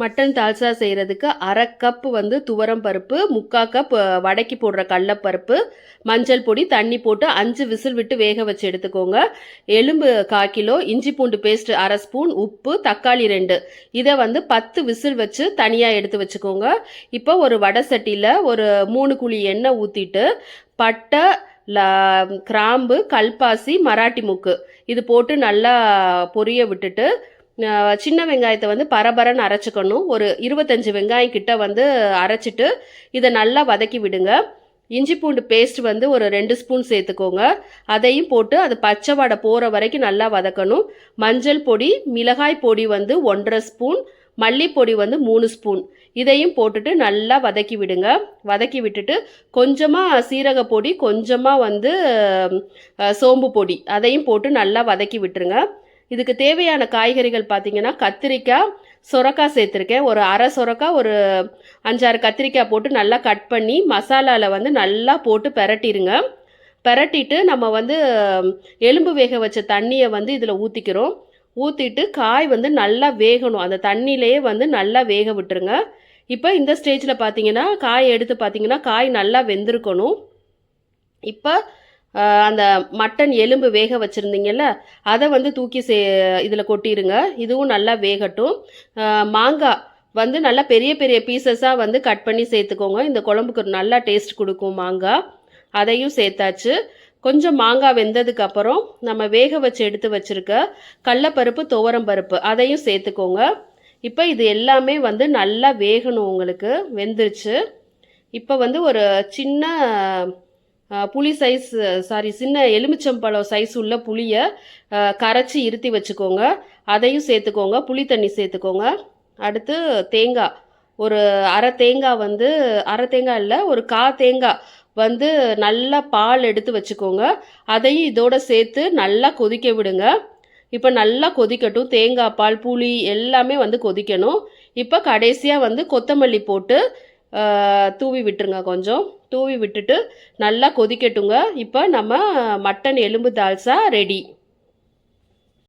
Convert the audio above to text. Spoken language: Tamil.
மட்டன் தால்சா செய்கிறதுக்கு அரை கப் வந்து துவரம் பருப்பு முக்கா கப் வடைக்கு வடக்கி போடுற கடலப்பருப்பு மஞ்சள் பொடி தண்ணி போட்டு அஞ்சு விசில் விட்டு வேக வச்சு எடுத்துக்கோங்க. எலும்பு கால் கிலோ இஞ்சி பூண்டு பேஸ்ட் அரை ஸ்பூன் உப்பு தக்காளி ரெண்டு. இதை வந்து பத்து விசில் வச்சு தனியாக எடுத்து வச்சுக்கோங்க. இப்போ ஒரு வடை சட்டியில் ஒரு மூணு குழி எண்ணெய் ஊற்றிட்டு பட்டை கிராம்பு கல்பாசி மராட்டி முக்கு. இது போட்டு நல்லா பொரிய விட்டுட்டு சின்ன வெங்காயத்தை வந்து பரபரன்னு அரைச்சிக்கணும். ஒரு இருபத்தஞ்சி வெங்காயம் கிட்ட வந்து அரைச்சிட்டு இதை நல்லா வதக்கி விடுங்க. இஞ்சி பூண்டு பேஸ்ட் வந்து ஒரு ரெண்டு ஸ்பூன் சேர்த்துக்கோங்க. அதையும் போட்டு அது பச்சை வடை போகிற வரைக்கும் நல்லா வதக்கணும். மஞ்சள் பொடி மிளகாய் பொடி வந்து ஒன்றரை ஸ்பூன் மல்லிப்பொடி வந்து மூணு ஸ்பூன் இதையும் போட்டுட்டு நல்லா வதக்கி விடுங்க. வதக்கி விட்டுட்டு கொஞ்சமாக சீரக பொடி கொஞ்சமாக வந்து சோம்பு பொடி அதையும் போட்டு நல்லா வதக்கி விட்டுருங்க. இதுக்கு தேவையான காய்கறிகள் பார்த்தீங்கன்னா கத்திரிக்காய் சுரக்காய் சேர்த்துருக்கேன். ஒரு அரை சுரக்காய் ஒரு அஞ்சாறு கத்திரிக்காய் போட்டு நல்லா கட் பண்ணி மசாலாவில் வந்து நல்லா போட்டு பெரட்டிடுங்க பெரட்டிட்டு நம்ம வந்து எலும்பு வேக வச்ச தண்ணியை வந்து இதில் ஊற்றிக்கிறோம் ஊற்றிட்டு காய் வந்து நல்லா வேகணும். அந்த தண்ணியிலேயே வந்து நல்லா வேக விட்டுருங்க. இப்போ இந்த ஸ்டேஜில் பார்த்தீங்கன்னா காய் எடுத்து பார்த்தீங்கன்னா காய் நல்லா வெந்திருக்கணும். இப்போ அந்த மட்டன் எலும்பு வேக வச்சுருந்தீங்கல்ல அதை வந்து தூக்கி சே இதில் கொட்டிடுங்க இதுவும் நல்லா வேகட்டும். மாங்காய் வந்து நல்லா பெரிய பெரிய பீசஸாக வந்து கட் பண்ணி சேர்த்துக்கோங்க. இந்த குழம்புக்கு ஒரு நல்லா டேஸ்ட் கொடுக்கும் மாங்காய் அதையும் சேர்த்தாச்சு. கொஞ்சம் மாங்காய் வெந்ததுக்கப்புறம் நம்ம வேக வச்சு எடுத்து வச்சிருக்க கடலப்பருப்பு துவரம் பருப்பு அதையும் சேர்த்துக்கோங்க. இப்போ இது எல்லாமே வந்து நல்லா வேகணும் உங்களுக்கு. வெந்துருச்சு. இப்போ வந்து ஒரு சின்ன புளி சைஸ் சாரி சின்ன எலுமிச்சம்பழம் சைஸ் உள்ள புளியை கரைச்சி இருத்தி வச்சுக்கோங்க. அதையும் சேர்த்துக்கோங்க. புளி தண்ணி சேர்த்துக்கோங்க. அடுத்து தேங்காய். ஒரு அரை தேங்காய் வந்து அரை தேங்காய் இல்லை ஒரு கா தேங்காய் வந்து நல்லா பால் எடுத்து வச்சுக்கோங்க. அதையும் இதோட சேர்த்து நல்லா கொதிக்க விடுங்க. இப்போ நல்லா கொதிக்கட்டும். தேங்காய் பால் புளி எல்லாமே வந்து கொதிக்கணும். இப்போ கடைசியாக வந்து கொத்தமல்லி போட்டு தூவி விட்டுருங்க கொஞ்சம். தூவி விட்டுட்டு நல்லா கொதிக்கட்டுங்க. இப்போ நம்ம மட்டன் எலும்பு தால்சா ரெடி